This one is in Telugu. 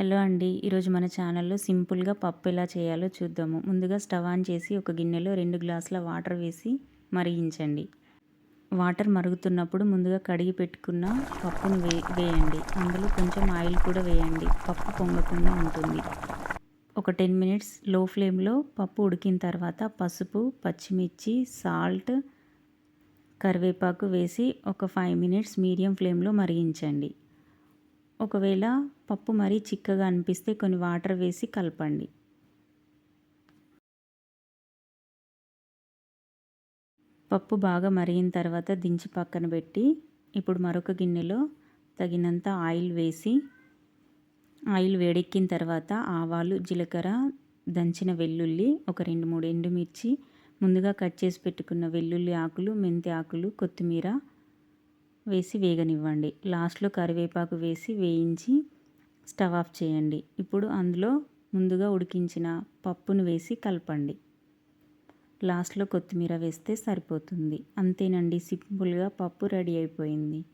హలో అండి. ఈరోజు మన ఛానల్లో సింపుల్గా పప్పు ఎలా చేయాలో చూద్దాము. ముందుగా స్టవ్ ఆన్ చేసి ఒక గిన్నెలో రెండు గ్లాసుల వాటర్ వేసి మరిగించండి. వాటర్ మరుగుతున్నప్పుడు ముందుగా కడిగి పెట్టుకున్న పప్పును వే వేయండి. అందులో కొంచెం ఆయిల్ కూడా వేయండి. పప్పు పొంగకుండా ఉంటుంది. ఒక టెన్ మినిట్స్లో ఫ్లేమ్లో పప్పు ఉడికిన తర్వాత పసుపు పచ్చిమిర్చి సాల్ట్ కరివేపాకు వేసి ఒక ఫైవ్ మినిట్స్ మీడియం ఫ్లేమ్లో మరిగించండి. ఒకవేళ పప్పు మరీ చిక్కగా అనిపిస్తే కొన్ని వాటర్ వేసి కలపండి. పప్పు బాగా మరిగిన తర్వాత దించి పక్కన పెట్టి ఇప్పుడు మరొక గిన్నెలో తగినంత ఆయిల్ వేసి ఆయిల్ వేడెక్కిన తర్వాత ఆవాలు జీలకర్ర దంచిన వెల్లుల్లి ఒక రెండు మూడు ఎండుమిర్చి ముందుగా కట్ చేసి పెట్టుకున్న వెల్లుల్లి ఆకులు మెంతి ఆకులు కొత్తిమీర వేసి వేగనివ్వండి. లాస్ట్లో కరివేపాకు వేసి వేయించి స్టవ్ ఆఫ్ చేయండి. ఇప్పుడు అందులో ముందుగా ఉడికించిన పప్పును వేసి కలపండి. లాస్ట్లో కొత్తిమీర వేస్తే సరిపోతుంది. అంతేనండి సింపుల్గా పప్పు రెడీ అయిపోయింది.